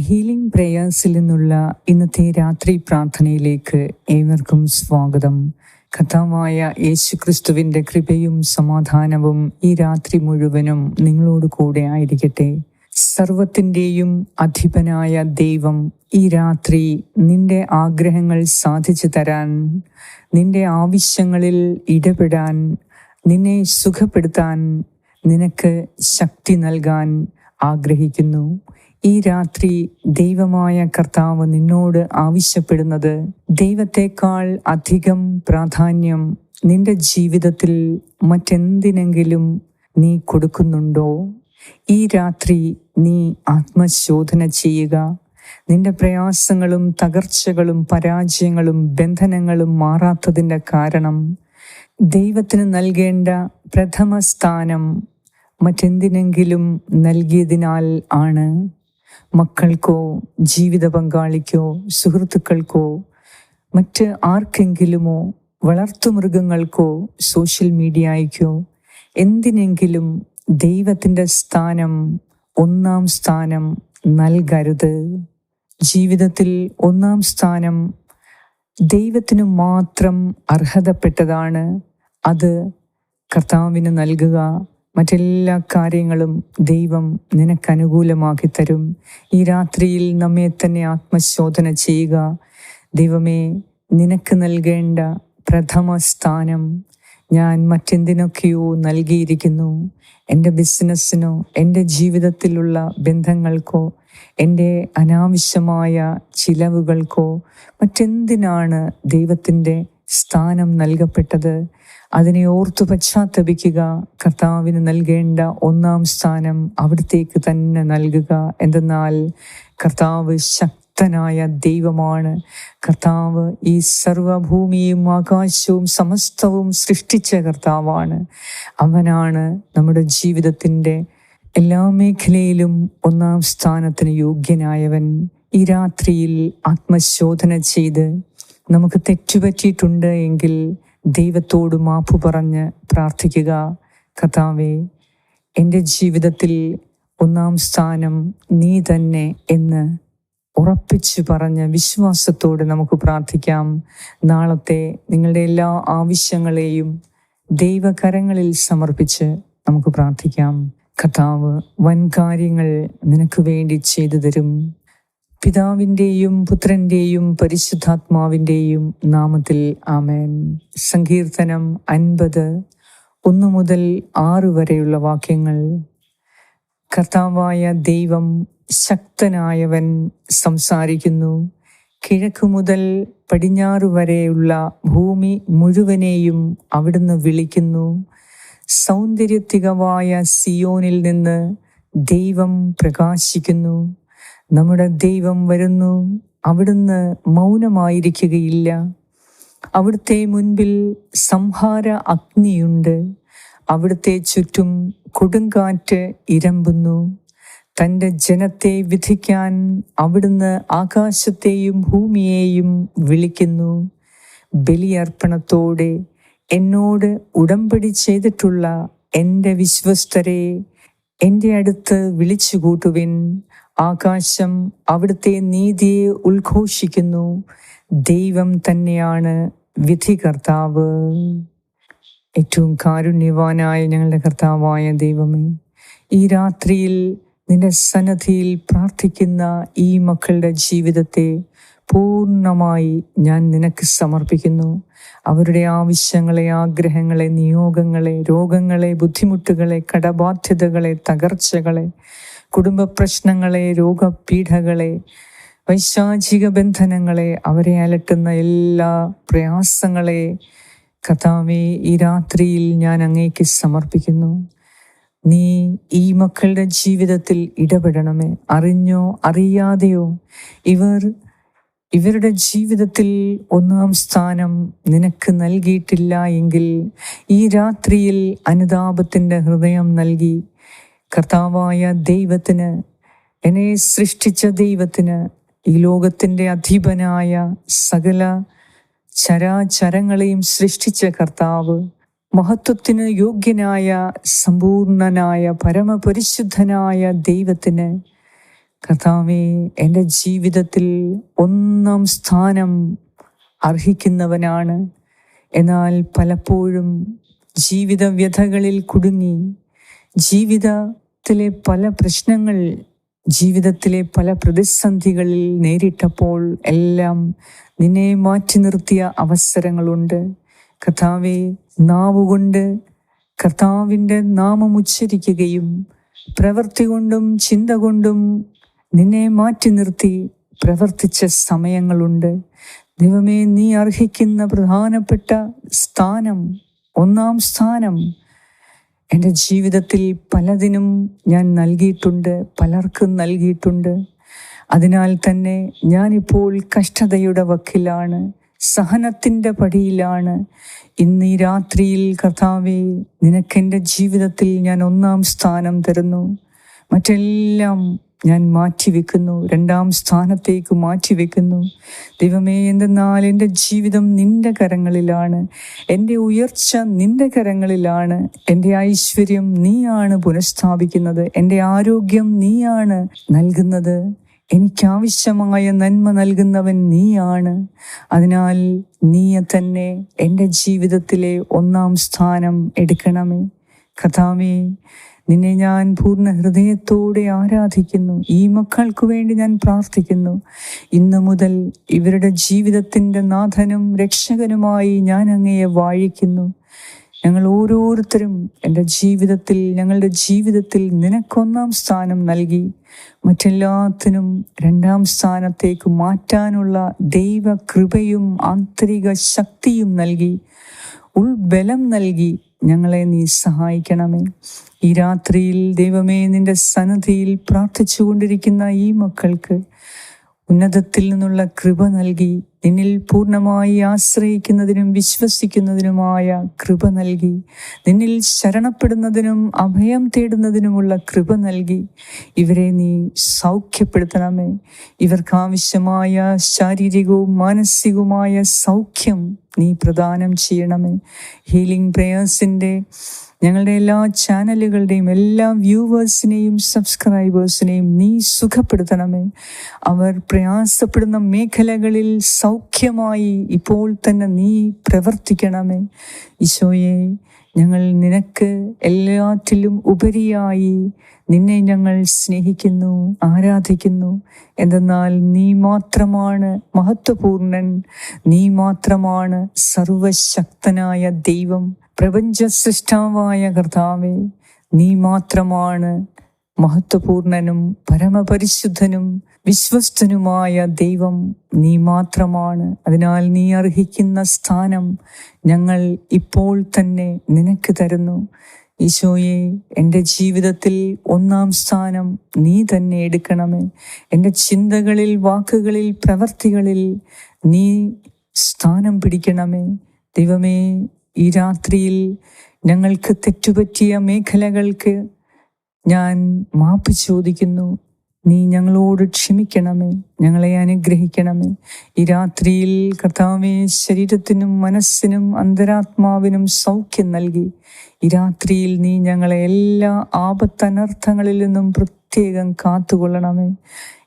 Healing പ്രേയേഴ്സിൽ നിന്നുള്ള ഇന്നത്തെ രാത്രി പ്രാർത്ഥനയിലേക്ക് ഏവർക്കും സ്വാഗതം. കഥാവായ യേശു ക്രിസ്തുവിന്റെ കൃപയും സമാധാനവും ഈ രാത്രി മുഴുവനും നിങ്ങളോട് കൂടെ ആയിരിക്കട്ടെ. സർവത്തിന്റെയും അധിപനായ ദൈവം ഈ രാത്രി നിന്റെ ആഗ്രഹങ്ങൾ സാധിച്ചു തരാൻ നിന്റെ ആവശ്യങ്ങളിൽ ഇടപെടാൻ നിന്നെ സുഖപ്പെടുത്താൻ നിനക്ക് ശക്തി നൽകാൻ ആഗ്രഹിക്കുന്നു. ഈ രാത്രി ദൈവമായ കർത്താവ് നിന്നോട് ആവശ്യപ്പെടുന്നത് ദൈവത്തെക്കാൾ അധികം പ്രാധാന്യം നിന്റെ ജീവിതത്തിൽ മറ്റെന്തിനെങ്കിലും നീ കൊടുക്കുന്നുണ്ടോ? ഈ രാത്രി നീ ആത്മശോധന ചെയ്യുക. നിന്റെ പ്രയാസങ്ങളും തകർച്ചകളും പരാജയങ്ങളും ബന്ധനങ്ങളും മാറാത്തതിന്റെ കാരണം ദൈവത്തിന് നൽകേണ്ട പ്രഥമ സ്ഥാനം മറ്റെന്തിനെങ്കിലും നൽകിയതിനാൽ ആണ്. മക്കൾക്കോ ജീവിത പങ്കാളിക്കോ സുഹൃത്തുക്കൾക്കോ മറ്റ് ആർക്കെങ്കിലുമോ വളർത്തുമൃഗങ്ങൾക്കോ സോഷ്യൽ മീഡിയയ്ക്കോ എന്തിനെങ്കിലും ദൈവത്തിന്റെ സ്ഥാനം ഒന്നാം സ്ഥാനം നൽകരുത്. ജീവിതത്തിൽ ഒന്നാം സ്ഥാനം ദൈവത്തിനു മാത്രം അർഹതപ്പെട്ടതാണ്. അത് കർത്താവിന് നൽകുക. മറ്റെല്ലാ കാര്യങ്ങളും ദൈവം നിനക്ക് അനുകൂലമാക്കി തരും ഈ രാത്രിയിൽ നമ്മെ തന്നെ ആത്മശോധന ചെയ്യുക. ദൈവമേ നിനക്ക് നൽകേണ്ട പ്രഥമ സ്ഥാനം ഞാൻ മറ്റെന്തിനൊക്കെയോ നൽകിയിരിക്കുന്നു. എന്റെ ബിസിനസ്സിനോ എന്റെ ജീവിതത്തിലുള്ള ബന്ധങ്ങൾക്കോ എന്റെ അനാവശ്യമായ ചിലവുകൾക്കോ മറ്റെന്തിനാണ് ദൈവത്തിന്റെ സ്ഥാനം നൽകപ്പെട്ടത്. അതിനെ ഓർത്തു പശ്ചാത്തപിക്കുക. കർത്താവിന് നൽകേണ്ട ഒന്നാം സ്ഥാനം അവിടത്തേക്ക് തന്നെ നൽകുക. എന്തെന്നാൽ കർത്താവ് ശക്തനായ ദൈവമാണ്. കർത്താവ് ഈ സർവഭൂമിയും ആകാശവും സമസ്തവും സൃഷ്ടിച്ച കർത്താവാണ്. അവനാണ് നമ്മുടെ ജീവിതത്തിന്റെ എല്ലാ മേഖലയിലും ഒന്നാം സ്ഥാനത്തിന് യോഗ്യനായവൻ. ഈ രാത്രിയിൽ ആത്മശോധന ചെയ്ത് നമുക്ക് തെറ്റുപറ്റിയിട്ടുണ്ട് എങ്കിൽ ദൈവത്തോട് മാപ്പ് പറഞ്ഞ് പ്രാർത്ഥിക്കുക. കഥാവേ എന്റെ ജീവിതത്തിൽ ഒന്നാം സ്ഥാനം നീ തന്നെ എന്ന് ഉറപ്പിച്ചു പറഞ്ഞ് വിശ്വാസത്തോടെ നമുക്ക് പ്രാർത്ഥിക്കാം. നാളത്തെ നിങ്ങളുടെ എല്ലാ ആവശ്യങ്ങളെയും ദൈവകരങ്ങളിൽ സമർപ്പിച്ച് നമുക്ക് പ്രാർത്ഥിക്കാം. കഥാവ് വൻ കാര്യങ്ങൾ നിനക്ക് വേണ്ടി ചെയ്തു തരും. പിതാവിന്റെയും പുത്രന്റെയും പരിശുദ്ധാത്മാവിന്റെയും നാമത്തിൽ ആമേൻ. സങ്കീർത്തനം അൻപത്. ഒന്ന് മുതൽ ആറ് വരെയുള്ള വാക്യങ്ങൾ. കർത്താവായ ദൈവം ശക്തനായവൻ സംസാരിക്കുന്നു. കിഴക്ക് മുതൽ പടിഞ്ഞാറ് വരെയുള്ള ഭൂമി മുഴുവനെയും അവിടുന്ന് വിളിക്കുന്നു. സൗന്ദര്യത്തികവായ സിയോനിൽ നിന്ന് ദൈവം പ്രകാശിക്കുന്നു. നമ്മുടെ ദൈവം വരുന്നു. അവിടുന്ന് മൗനമായിരിക്കുകയില്ല. അവിടുത്തെ മുൻപിൽ സംഹാര അഗ്നിയുണ്ട്. അവിടുത്തെ ചുറ്റും കൊടുങ്കാറ്റ് ഇരമ്പുന്നു. തന്റെ ജനത്തെ വിധിക്കാൻ അവിടുന്ന് ആകാശത്തെയും ഭൂമിയെയും വിളിക്കുന്നു. ബലിയർപ്പണത്തോടെ എന്നോട് ഉടമ്പടി ചെയ്തിട്ടുള്ള എന്റെ വിശ്വസ്തരെ എന്റെ അടുത്ത് വിളിച്ചുകൂട്ടുവിൻ. ആകാശം അവിടുത്തെ നീതിയെ ഉദ്ഘോഷിക്കുന്നു. ദൈവം തന്നെയാണ് വിധികർത്താവ്. ഏറ്റവും കാരുണ്യവാനായ ഞങ്ങളുടെ കർത്താവായ ദൈവമേ ഈ രാത്രിയിൽ നിന്റെ സന്നദ്ധിയിൽ പ്രാർത്ഥിക്കുന്ന ഈ മക്കളുടെ ജീവിതത്തെ പൂർണമായി ഞാൻ നിനക്ക് സമർപ്പിക്കുന്നു. അവരുടെ ആവശ്യങ്ങളെ ആഗ്രഹങ്ങളെ നിയോഗങ്ങളെ രോഗങ്ങളെ ബുദ്ധിമുട്ടുകളെ കടബാധ്യതകളെ തകർച്ചകളെ കുടുംബ പ്രശ്നങ്ങളെ രോഗപീഠകളെ വൈശാചിക ബന്ധനങ്ങളെ അവരെ അലട്ടുന്ന എല്ലാ പ്രയാസങ്ങളെ കഥാവെ ഈ രാത്രിയിൽ ഞാൻ അങ്ങേക്ക് സമർപ്പിക്കുന്നു. നീ ഈ മക്കളുടെ ജീവിതത്തിൽ ഇടപെടണമേ. അറിഞ്ഞോ അറിയാതെയോ ഇവർ ഇവരുടെ ജീവിതത്തിൽ ഒന്നാം സ്ഥാനം നിനക്ക് നൽകിയിട്ടില്ല എങ്കിൽ ഈ രാത്രിയിൽ അനുതാപത്തിന്റെ ഹൃദയം നൽകി കർത്താവായ ദൈവത്തിന് എന്നെ സൃഷ്ടിച്ച ദൈവത്തിന് ഈ ലോകത്തിന്റെ അധീപനായ സകല ചരാചരങ്ങളെയും സൃഷ്ടിച്ച കർത്താവ് മഹത്വത്തിന് യോഗ്യനായ സമ്പൂർണനായ പരമപരിശുദ്ധനായ ദൈവത്തിന് കർത്താവെ എന്റെ ജീവിതത്തിൽ ഒന്നാം സ്ഥാനം അർഹിക്കുന്നവനാണ്. എന്നാൽ പലപ്പോഴും ജീവിത വ്യഥകളിൽ കുടുങ്ങി ജീവിതത്തിലെ പല പ്രശ്നങ്ങൾ ജീവിതത്തിലെ പല പ്രതിസന്ധികളിൽ നേരിട്ടപ്പോൾ എല്ലാം നിന്നെ മാറ്റി നിർത്തിയ അവസരങ്ങളുണ്ട്. കർത്താവെ നാവുകൊണ്ട് കർത്താവിന്റെ നാമം ഉച്ചരിക്കുകയും പ്രവൃത്തി കൊണ്ടും ചിന്ത കൊണ്ടും നിന്നെ മാറ്റി നിർത്തി പ്രവർത്തിച്ച സമയങ്ങളുണ്ട്. ദൈവമേ നീ അർഹിക്കുന്ന പ്രധാനപ്പെട്ട സ്ഥാനം ഒന്നാം സ്ഥാനം എന്റെ ജീവിതത്തിൽ പലതിനും ഞാൻ നൽകിയിട്ടുണ്ട് പലർക്കും നൽകിയിട്ടുണ്ട്. അതിനാൽ തന്നെ ഞാനിപ്പോൾ കഷ്ടതയുടെ വക്കിലാണ് സഹനത്തിന്റെ പടിയിലാണ്. ഇന്ന് ഈ രാത്രിയിൽ കർത്താവെ നിനക്കെന്റെ ജീവിതത്തിൽ ഞാൻ ഒന്നാം സ്ഥാനം തരുന്നു. മറ്റെല്ലാം ഞാൻ മാറ്റിവെക്കുന്നു. രണ്ടാം സ്ഥാനത്തേക്ക് മാറ്റിവെക്കുന്നു. ദൈവമേ എന്തെന്നാൽ എന്റെ ജീവിതം നിന്റെ കരങ്ങളിലാണ്. എന്റെ ഉയർച്ച നിന്റെ കരങ്ങളിലാണ്. എന്റെ ഐശ്വര്യം നീയാണ് പുനഃസ്ഥാപിക്കുന്നത്. എന്റെ ആരോഗ്യം നീയാണ് നൽകുന്നത്. എനിക്കാവശ്യമായ നന്മ നൽകുന്നവൻ നീയാണ്. അതിനാൽ നീയെ തന്നെ എന്റെ ജീവിതത്തിലെ ഒന്നാം സ്ഥാനം എടുക്കണമേ. കഥാവേ നിന്നെ ഞാൻ പൂർണ ഹൃദയത്തോടെ ആരാധിക്കുന്നു. ഈ മക്കൾക്ക് വേണ്ടി ഞാൻ പ്രാർത്ഥിക്കുന്നു. ഇന്നു മുതൽ ഇവരുടെ ജീവിതത്തിന്റെ നാഥനും രക്ഷകനുമായി ഞാൻ അങ്ങയെ വാഴിക്കുന്നു. ഞങ്ങൾ ഓരോരുത്തരും എന്റെ ജീവിതത്തിൽ ഞങ്ങളുടെ ജീവിതത്തിൽ നിനക്കൊന്നാം സ്ഥാനം നൽകി. മറ്റെല്ലാത്തിനും രണ്ടാം സ്ഥാനത്തേക്ക് മാറ്റാനുള്ള ദൈവ കൃപയും ആന്തരിക ശക്തിയും നൽകി. ഉൾബലം നൽകി ഞങ്ങളെ നീ സഹായിക്കണമേ. ഈ രാത്രിയിൽ ദൈവമേ നിന്റെ സന്നദ്ധിയിൽ പ്രാർത്ഥിച്ചു കൊണ്ടിരിക്കുന്ന ഈ മക്കൾക്ക് ഉന്നതത്തിൽ നിന്നുള്ള കൃപ നൽകി നിന്നിൽ പൂർണമായി ആശ്രയിക്കുന്നതിനും വിശ്വസിക്കുന്നതിനുമായ കൃപ നൽകി. നിന്നിൽ ശരണപ്പെടുന്നതിനും അഭയം തേടുന്നതിനുമുള്ള കൃപ നൽകി. ഇവരെ നീ സൗഖ്യപ്പെടുത്തണമേ. ഇവർക്ക് ആവശ്യമായ ശാരീരികവും മാനസികവുമായ സൗഖ്യം നീ പ്രദാനം ചെയ്യണമേ. ഹീലിംഗ് പ്രേയേഴ്സിന്റെ ഞങ്ങളുടെ എല്ലാ ചാനലുകളുടെയും എല്ലാ വ്യൂവേഴ്സിനെയും സബ്സ്ക്രൈബേഴ്സിനെയും നീ സുഖപ്പെടുത്തണമേ. അവർ പ്രയാസപ്പെടുന്ന മേഖലകളിൽ സൗഖ്യമായി ഇപ്പോൾ തന്നെ നീ പ്രവർത്തിക്കണമേ. ഈശോയെ ഞങ്ങൾ നിനക്ക് എല്ലാറ്റിലും ഉപരിയായി നിന്നെ ഞങ്ങൾ സ്നേഹിക്കുന്നു ആരാധിക്കുന്നു. എന്തെന്നാൽ നീ മാത്രമാണ് മഹത്വപൂർണൻ നീ മാത്രമാണ് സർവശക്തനായ ദൈവം. പ്രപഞ്ച സൃഷ്ടാവായ കർത്താവെ നീ മാത്രമാണ് മഹത്വപൂർണനും പരമപരിശുദ്ധനും വിശ്വസ്തനുമായ ദൈവം. നീ മാത്രമാണ്. അതിനാൽ നീ അർഹിക്കുന്ന സ്ഥാനം ഞങ്ങൾ ഇപ്പോൾ തന്നെ നിനക്ക് തരുന്നു. ഈശോയെ എന്റെ ജീവിതത്തിൽ ഒന്നാം സ്ഥാനം നീ തന്നെ എടുക്കണമേ. എന്റെ ചിന്തകളിൽ വാക്കുകളിൽ പ്രവർത്തികളിൽ നീ സ്ഥാനം പിടിക്കണമേ. ദൈവമേ ഈ രാത്രിയിൽ ഞങ്ങൾക്ക് തെറ്റുപറ്റിയ മേഖലകൾക്ക് ഞാൻ മാപ്പ് ചോദിക്കുന്നു. നീ ഞങ്ങളോട് ക്ഷമിക്കണമേ ഞങ്ങളെ അനുഗ്രഹിക്കണമേ. ഈ രാത്രിയിൽ കർത്താവെ ശരീരത്തിനും മനസ്സിനും അന്തരാത്മാവിനും സൗഖ്യം നൽകി. ഈ രാത്രിയിൽ നീ ഞങ്ങളെ എല്ലാ ആപത്തനർത്ഥങ്ങളിൽ നിന്നും പ്രത്യേകം കാത്തുകൊള്ളണമേ.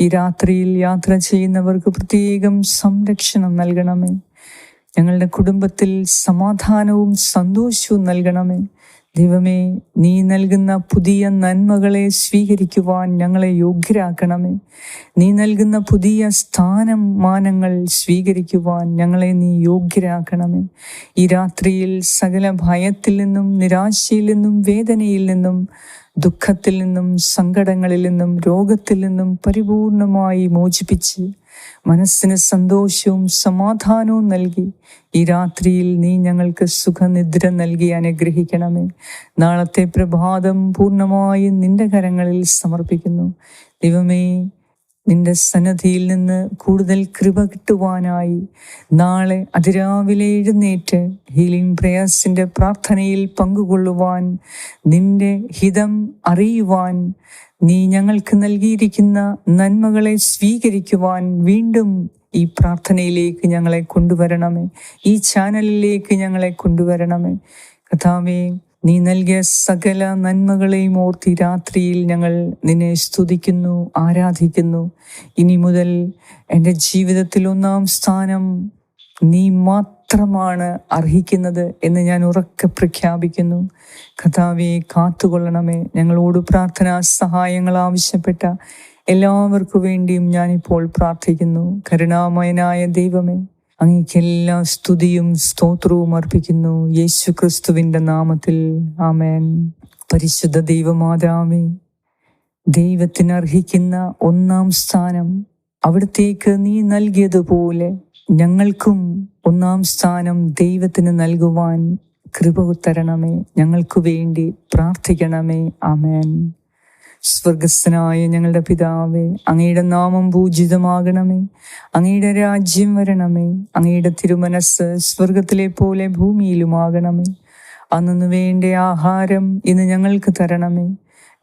ഈ രാത്രിയിൽ യാത്ര ചെയ്യുന്നവർക്ക് പ്രത്യേകം സംരക്ഷണം നൽകണമേ. ഞങ്ങളുടെ കുടുംബത്തിൽ സമാധാനവും സന്തോഷവും നൽകണമേ. ദൈവമേ നീ നൽകുന്ന പുതിയ നന്മകളെ സ്വീകരിക്കുവാൻ ഞങ്ങളെ യോഗ്യരാക്കണമേ. നീ നൽകുന്ന പുതിയ സ്ഥാനം മാനങ്ങൾ സ്വീകരിക്കുവാൻ ഞങ്ങളെ നീ യോഗ്യരാക്കണമേ. ഈ രാത്രിയിൽ സകല ഭയത്തിൽ നിന്നും നിരാശയിൽ നിന്നും വേദനയിൽ നിന്നും ദുഃഖത്തിൽ നിന്നും സങ്കടങ്ങളിൽ നിന്നും രോഗത്തിൽ നിന്നും പരിപൂർണമായി മോചിപ്പിച്ച് മനസ്സിന് സന്തോഷവും സമാധാനവും നൽകി. ഈ രാത്രിയിൽ നീ ഞങ്ങൾക്ക് സുഖനിദ്ര നൽകി അനുഗ്രഹിക്കണമേ. നാളത്തെ പ്രഭാതം പൂർണമായും നിന്റെ കരങ്ങളിൽ സമർപ്പിക്കുന്നു. ദൈവമേ നിന്റെ സന്നദ്ധിയിൽ നിന്ന് കൂടുതൽ കൃപ കിട്ടുവാനായി നാളെ അതിരാവിലെ എഴുന്നേറ്റ് ഹീലിംഗ് പ്രേയേഴ്സിന്റെ പ്രാർത്ഥനയിൽ പങ്കുകൊള്ളുവാൻ നിന്റെ ഹിതം അറിയുവാൻ നീ ഞങ്ങൾക്ക് നൽകിയിരിക്കുന്ന നന്മകളെ സ്വീകരിക്കുവാൻ വീണ്ടും ഈ പ്രാർത്ഥനയിലേക്ക് ഞങ്ങളെ കൊണ്ടുവരണമേ. ഈ ചാനലിലേക്ക് ഞങ്ങളെ കൊണ്ടുവരണമേ. കഥാവേ നീ നൽകിയ സകല നന്മകളെയും ഓർത്തി രാത്രിയിൽ ഞങ്ങൾ നിന്നെ സ്തുതിക്കുന്നു ആരാധിക്കുന്നു. ഇനി മുതൽ എന്റെ ജീവിതത്തിൽ ഒന്നാം സ്ഥാനം നീ മാത്രമാണ് അർഹിക്കുന്നത് എന്ന് ഞാൻ ഉറക്കെ പ്രഖ്യാപിക്കുന്നു. കഥാവെ കാത്തുകൊള്ളണമേ. ഞങ്ങളോട് പ്രാർത്ഥനാ സഹായങ്ങൾ ആവശ്യപ്പെട്ട എല്ലാവർക്കു വേണ്ടിയും ഞാനിപ്പോൾ പ്രാർത്ഥിക്കുന്നു. കരുണാമയനായ ദൈവമേ അങ്ങേക്ക് സ്തുതിയും സ്തോത്രവും അർപ്പിക്കുന്നു. യേശു ക്രിസ്തുവിന്റെ നാമത്തിൽ. ആമേൻ. പരിശുദ്ധ ദൈവമാതാവേ ദൈവത്തിന് അർഹിക്കുന്ന ഒന്നാം സ്ഥാനം അവിടത്തേക്ക് നീ നൽകിയതുപോലെ ഞങ്ങൾക്കും ഒന്നാം സ്ഥാനം ദൈവത്തിന് നൽകുവാൻ കൃപ തരണമേ. ഞങ്ങൾക്ക് വേണ്ടി പ്രാർത്ഥിക്കണമേ. ആമേൻ. സ്വർഗസ്ഥനായ ഞങ്ങളുടെ പിതാവേ അങ്ങയുടെ നാമം പൂജിതമാകണമേ. അങ്ങയുടെ രാജ്യം വരണമേ. അങ്ങയുടെ തിരുമനസ് സ്വർഗത്തിലെ പോലെ ഭൂമിയിലുമാകണമേ. അന്നു വേണ്ട ആഹാരം ഇന്ന് ഞങ്ങൾക്ക് തരണമേ.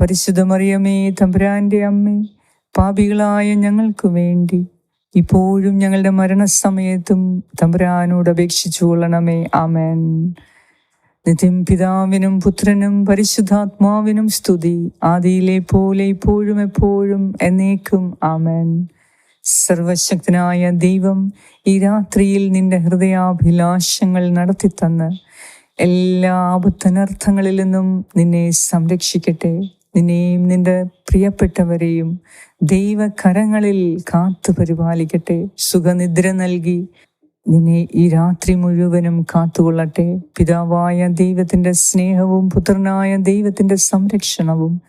പരിശുദ്ധ മറിയമേ തമ്പുരാന്റെ അമ്മേ പാപികളായ ഞങ്ങൾക്ക് വേണ്ടി ഇപ്പോഴും ഞങ്ങളുടെ മരണസമയത്തും തമ്പുരാനോട് അപേക്ഷിച്ചു കൊള്ളണമേ. ആമേൻ. നിത്യം പിതാവിനും പുത്രനും പരിശുദ്ധാത്മാവിനും സ്തുതി. ആദിയിലെ പോലെ ഇപ്പോഴും എപ്പോഴും എന്നേക്കും. ആമേൻ. സർവശക്തനായ ദൈവം ഈ രാത്രിയിൽ നിന്റെ ഹൃദയാഭിലാഷങ്ങൾ നടത്തിത്തന്ന് എല്ലാ ആപത്തനർത്ഥങ്ങളിൽ നിന്നും നിന്നെ സംരക്ഷിക്കട്ടെ. നിന്നെയും നിന്റെ പ്രിയപ്പെട്ടവരെയും ദൈവകരങ്ങളിൽ കാത്തു പരിപാലിക്കട്ടെ. സുഖനിദ്ര നൽകി നിന്നെ ഈ രാത്രി മുഴുവനും കാത്തുകൊള്ളട്ടെ. പിതാവായ ദൈവത്തിന്റെ സ്നേഹവും പുത്രനായ ദൈവത്തിന്റെ സംരക്ഷണവും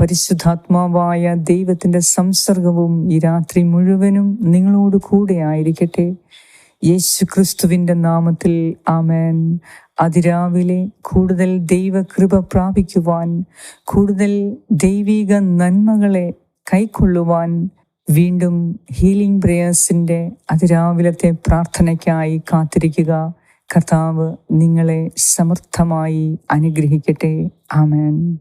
പരിശുദ്ധാത്മാവായ ദൈവത്തിന്റെ സംസർഗവും ഈ രാത്രി മുഴുവനും നിങ്ങളോട് കൂടെ ആയിരിക്കട്ടെ. യേശു ക്രിസ്തുവിന്റെ നാമത്തിൽ ആമേൻ. അതിരാവിലെ കൂടുതൽ ദൈവകൃപ പ്രാപിക്കുവാൻ കൂടുതൽ ദൈവിക നന്മകളെ കൈക്കൊള്ളുവാൻ വീണ്ടും ഹീലിംഗ് പ്രേയേഴ്സിന്റെ അതിരാവിലത്തെ പ്രാർത്ഥനയ്ക്കായി കാത്തിരിക്കുക. കർത്താവ് നിങ്ങളെ സമർത്ഥമായി അനുഗ്രഹിക്കട്ടെ. ആമേൻ.